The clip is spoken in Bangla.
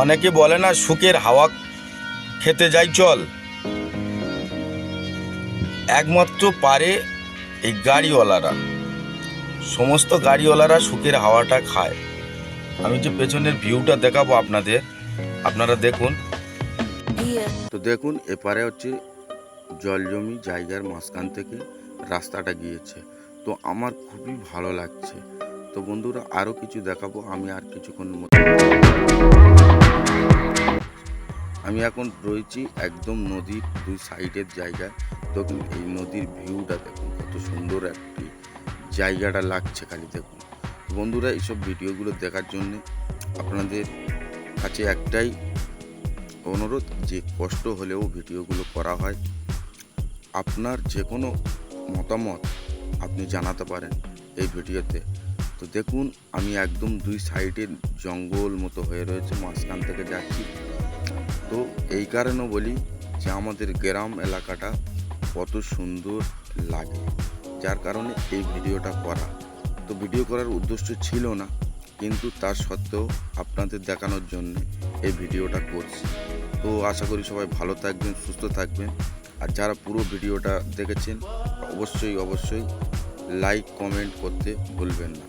অনেকে বলে না সুখের হাওয়া খেতে যাই চল। একমাত্র পারে এই গাড়িওয়ালারা। সমস্ত গাড়িওয়ালারা সুখের হাওয়াটা খায়। আমি যে পেছনের ভিউটা দেখাবো আপনাদের আপনারা দেখুন। তো দেখুন এপারে হচ্ছে জল জমি জায়গার মাঝখান থেকে রাস্তাটা গিয়েছে। তো আমার খুবই ভালো লাগছে। তো বন্ধুরা আরও কিছু দেখাবো আমি আর কিছুক্ষণের মধ্যে আমি এখন রয়েছি একদম নদীর দুই সাইডের জায়গায়। দেখুন, এই নদীর ভিউটা দেখুন, কত সুন্দর একটি জায়গাটা লাগছে খালি দেখুন। বন্ধুরা, এইসব ভিডিওগুলো দেখার জন্যে আপনাদের কাছে একটাই অনুরোধ, যে কষ্ট হলেও ভিডিওগুলো করা হয়, আপনার যে কোনো মতামত আপনি জানাতে পারেন এই ভিডিওতে। তো দেখুন, আমি একদম দুই সাইডে জঙ্গল মতো হয়ে রয়েছে, মাঝখান থেকে যাচ্ছি। তো এই কারণে বলি যে আমাদের গ্রাম এলাকাটা কত সুন্দর লাগে। যার কারণে এই ভিডিওটা করা। তো ভিডিও করার উদ্দেশ্য ছিল না, কিন্তু তার সত্ত্বেও আপনাদের দেখানোর জন্য এই ভিডিওটা করছি। তো আশা করি সবাই ভালো থাকবেন, সুস্থ থাকবেন। আর যারা পুরো ভিডিওটা দেখেছেন, অবশ্যই অবশ্যই লাইক কমেন্ট করতে ভুলবেন না।